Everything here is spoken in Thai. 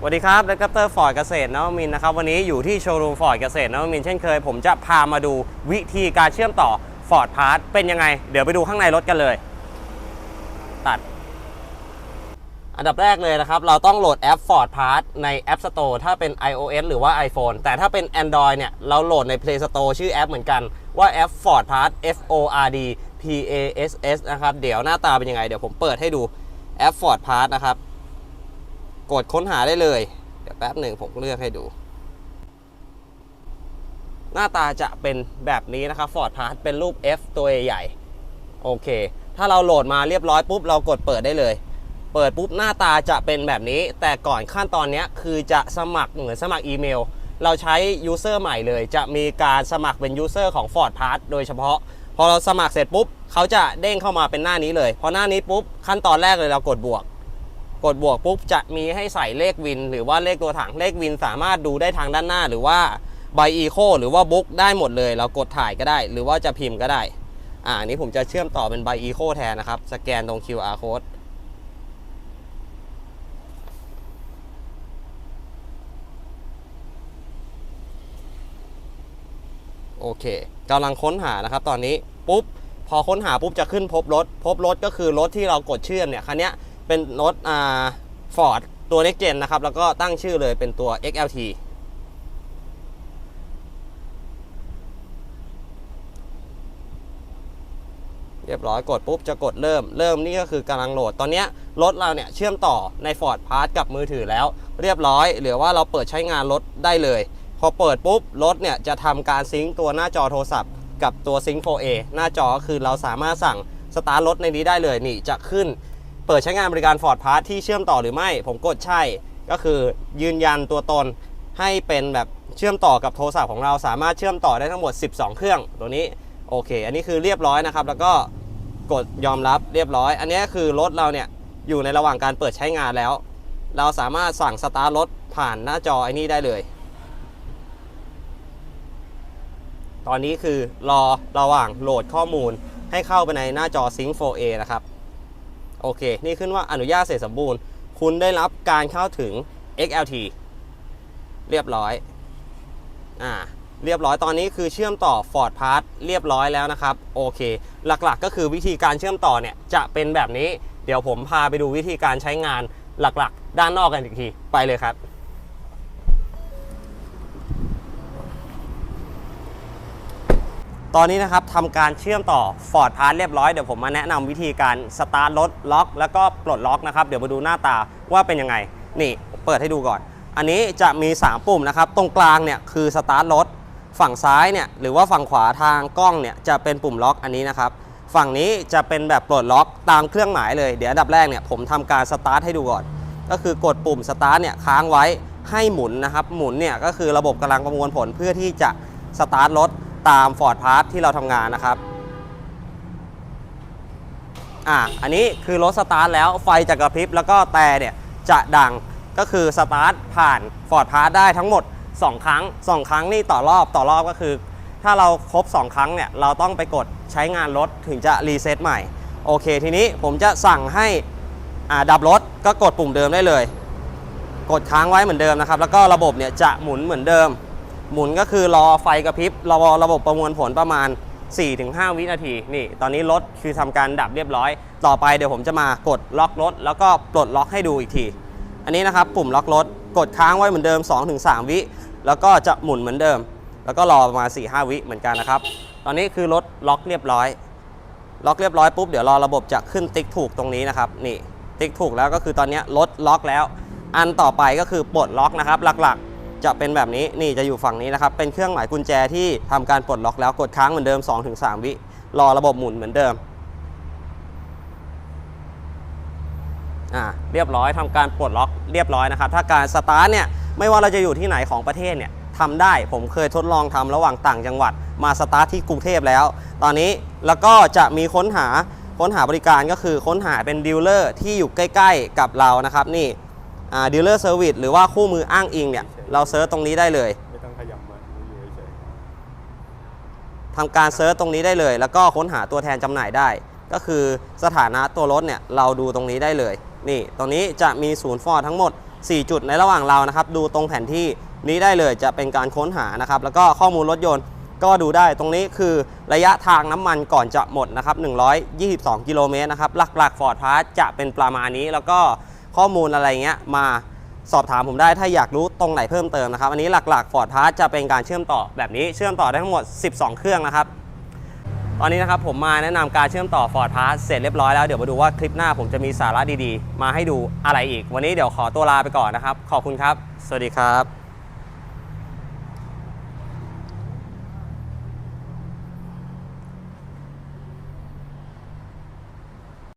สวัสดีครับเดกเตอร์ฟอร์ดเกษตรนวมินนะครับ วันนี้อยู่ที่โชว์รูมฟอร์ดเกษตรนวมินเช่นเคย ผมจะพามาดูวิธีการเชื่อมต่อฟอร์ดพาร์ทเป็นยังไง เดี๋ยวไปดูข้างในรถกันเลย ตัด อันดับแรกเลยนะครับ เราต้องโหลดแอป Ford Pass ใน App Store ถ้าเป็น iOS หรือว่า iPhone แต่ถ้าเป็น Android เนี่ย เราโหลดใน Play Store ชื่อแอปเหมือนกันว่าแอป Ford Pass F O R D P A S S นะครับ เดี๋ยวหน้าตาเป็นยังไง เดี๋ยวผมเปิดให้ดูแอป Ford Pass นะครับ กดค้นหาได้เลย เดี๋ยวแป๊บหนึ่งผมเลือกให้ดู หน้าตาจะเป็นแบบนี้นะครับ Ford Pass เป็นรูป F ตัวใหญ่โอเค ถ้าเราโหลดมาเรียบร้อยปุ๊บเรากดเปิดได้เลย เปิดปุ๊บหน้าตาจะเป็นแบบนี้ แต่ก่อนขั้นตอนนี้คือจะสมัครเหมือนสมัครอีเมล เราใช้ user ใหม่เลย จะมีการสมัครเป็น user ของ Ford Pass โดยเฉพาะ พอเราสมัครเสร็จปุ๊บ เขาจะเด้งเข้ามาเป็นหน้านี้เลย พอหน้านี้ปุ๊บขั้นตอนแรกเลยเรากดบวก กดบวกปุ๊บจะมีให้ใส่เลขวิน หรือว่าเลขตัวถังเลขวินสามารถดูได้ทางด้านหน้า หรือว่าใบอีโคหรือว่าบุ๊กได้หมดเลย เรากดถ่ายก็ได้ หรือว่าจะพิมพ์ก็ได้ อ่านี้ผมจะเชื่อมต่อเป็นใบอีโคแทนนะครับ สแกนตรง QR code โอเคกำลังค้นหานะครับตอนนี้ปุ๊บพอค้นหาปุ๊บจะขึ้นพบรถ พบรถก็คือรถที่เรากดเชื่อมเนี่ยคันนี้ เป็นรถอ่าฟอร์ดตัว next gen นะครับ แล้วก็ตั้งชื่อเลยเป็นตัว XLT เรียบร้อยกดปุ๊บจะกดเริ่ม เริ่มนี่ก็คือกำลังโหลด ตอนนี้รถเราเนี่ยเชื่อมต่อใน Ford Pass กับมือถือแล้ว เรียบร้อยหรือว่าเราเปิดใช้งานรถได้เลย พอเปิดปุ๊บรถเนี่ยจะทำการซิงค์ตัวหน้าจอโทรศัพท์ กับตัวซิงค์ 4A หน้าจอก็คือเราสามารถสั่งสตาร์ทรถในนี้ได้เลยนี่จะขึ้น เปิดใช้งานบริการ Ford Pass ที่เชื่อมต่อหรือไม่ ผมกดใช่ ก็คือยืนยันตัวตนให้เป็นแบบเชื่อมต่อกับโทรศัพท์ของเราสามารถเชื่อมต่อได้ทั้งหมด 12 เครื่องตัวนี้โอเค อันนี้คือเรียบร้อยนะครับ แล้วก็กดยอมรับเรียบร้อย อันนี้คือรถเราเนี่ยอยู่ในระหว่างการเปิดใช้งานแล้ว เราสามารถสั่งสตาร์ทรถผ่านหน้าจอไอ้นี่ได้เลย ตอนนี้คือรอระหว่างโหลดข้อมูลให้เข้าไปในหน้าจอ Sync 4A นะครับ โอเค นี่ขึ้นว่าอนุญาตเสร็จสมบูรณ์ คุณได้รับการเข้าถึง XLT เรียบร้อย อ่า เรียบร้อยตอนนี้คือเชื่อมต่อ Ford Pass เรียบร้อยแล้วนะครับ โอเค หลักๆ ก็คือวิธีการเชื่อมต่อเนี่ยจะเป็นแบบนี้ เดี๋ยวผมพาไปดูวิธีการใช้งานหลักๆ ด้านนอกกันอีกที ไปเลยครับ ตอนนี้นะครับทำการเชื่อมต่อ Ford Pass เรียบร้อย เดี๋ยวผมมาแนะนำวิธีการสตาร์ทรถล็อก แล้วก็ปลดล็อกนะครับ เดี๋ยวมาดูหน้าตาว่าเป็นยังไง นี่เปิดให้ดูก่อน อันนี้จะมี 3 ปุ่มนะครับ ตรงกลางเนี่ยคือสตาร์ทรถ ฝั่งซ้ายเนี่ยหรือว่าฝั่งขวาทางกล้องเนี่ยจะเป็นปุ่มล็อกอันนี้นะครับ ฝั่งนี้จะเป็นแบบปลดล็อกตามเครื่องหมายเลย เดี๋ยวอันดับแรกเนี่ยผมทำการสตาร์ทให้ดูก่อน ก็คือกดปุ่มสตาร์ทเนี่ยค้างไว้ให้หมุนนะครับ หมุนเนี่ยก็คือระบบกำลังประมวลผลเพื่อที่จะสตาร์ทรถ ตาม Ford Pass ที่เราทำงานนะครับอะอันนี้คือรถสตาร์ทแล้วไฟจะกระพริบแล้วก็แต่เนี่ยจะดังก็คือสตาร์ทผ่าน Ford Pass ได้ทั้งหมด 2 ครั้ง 2 ครั้งนี่ต่อรอบต่อรอบก็คือ ถ้าเราครบ 2 ครั้งเนี่ยเราต้องไปกดใช้งานรถถึงจะรีเซ็ตใหม่ โอเค ทีนี้ผมจะสั่งให้อ่าดับรถก็กดปุ่มเดิมได้เลย กดค้างไว้เหมือนเดิมนะครับ แล้วก็ระบบเนี่ยจะหมุนเหมือนเดิม หมุนก็คือรอไฟกระพริบรอระบบประมวลผลประมาณ 4-5 วินาทีนี่ ตอนนี้รถคือทำการดับเรียบร้อย ต่อไปเดี๋ยวผมจะมากดล็อกรถ แล้วก็ปลดล็อกให้ดูอีกที อันนี้นะครับปุ่มล็อกรถ กดค้างไว้เหมือนเดิม 2-3 วิ แล้วก็จะหมุนเหมือนเดิม แล้วก็รอประมาณ 4-5 วิเหมือนกันนะครับ ตอนนี้คือรถล็อกเรียบร้อย ล็อกเรียบร้อยปุ๊บเดี๋ยวรอระบบจะขึ้นติ๊กถูกตรงนี้นะครับนี่ติ๊กถูกแล้วก็คือตอนนี้รถล็อกแล้ว อันต่อไปก็คือปลดล็อกนะครับหลักๆ จะเป็นแบบนี้นี่จะอยู่ฝั่งนี้นะครับ เป็นเครื่องหมายกุญแจที่ทำการปลดล็อกแล้วกดค้างเหมือนเดิม 2-3 วิรอระบบหมุนเหมือนเดิมอ่าเรียบร้อยทำการปลดล็อกเรียบร้อยนะครับ ถ้าการสตาร์ทเนี่ยไม่ว่าเราจะอยู่ที่ไหนของประเทศเนี่ยทำได้ผมเคยทดลองทำระหว่างต่างจังหวัด มาสตาร์ทที่กรุงเทพแล้ว ตอนนี้แล้วก็จะมีค้นหาค้นหาบริการก็คือค้นหาเป็นดีลเลอร์ที่อยู่ใกล้ ๆ กับเรานะครับนี่ดีลเลอร์เซอร์วิสหรือว่าคู่มืออ้างอิงเนี่ย เราเซิร์ชตรงนี้ได้เลย ไม่ต้องขยับมาอยู่เฉยทำการเซิร์ชตรงนี้ได้เลย แล้วก็ค้นหาตัวแทนจำหน่ายได้ ก็คือสถานะตัวรถเนี่ยเราดูตรงนี้ได้เลย นี่ตรงนี้จะมีศูนย์ฟอร์ดทั้งหมด 4 จุดในระหว่างเรานะครับ ดูตรงแผนที่นี้ได้เลยจะเป็นการค้นหานะครับ แล้วก็ข้อมูลรถยนต์ก็ดูได้ตรงนี้คือระยะทางน้ำมันก่อนจะหมดนะครับ 122 กิโลเมตรนะครับ หลักๆ Ford p a s จะเป็นประมาณนี้ แล้วก็ข้อมูลอะไรเงี้ยมา สอบถามผมได้ถ้าอยากรู้ตรงไหนเพิ่มเติมนะครับ อันนี้หลักๆ Ford p a s จะเป็นการเชื่อมต่อแบบนี้เชื่อมต่อได้ทั้งหมด 12 เครื่องนะครับ ตอนนี้นะครับผมมาแนะนำการเชื่อมต่อ Ford Pass เสร็จเรียบร้อยแล้วเดี๋ยวมาดูว่าคลิปหน้าผมจะมีสาระดีๆ มาให้ดูอะไรอีก วันนี้เดี๋ยวขอตัวลาไปก่อนนะครับ ขอบคุณครับ สวัสดีครับ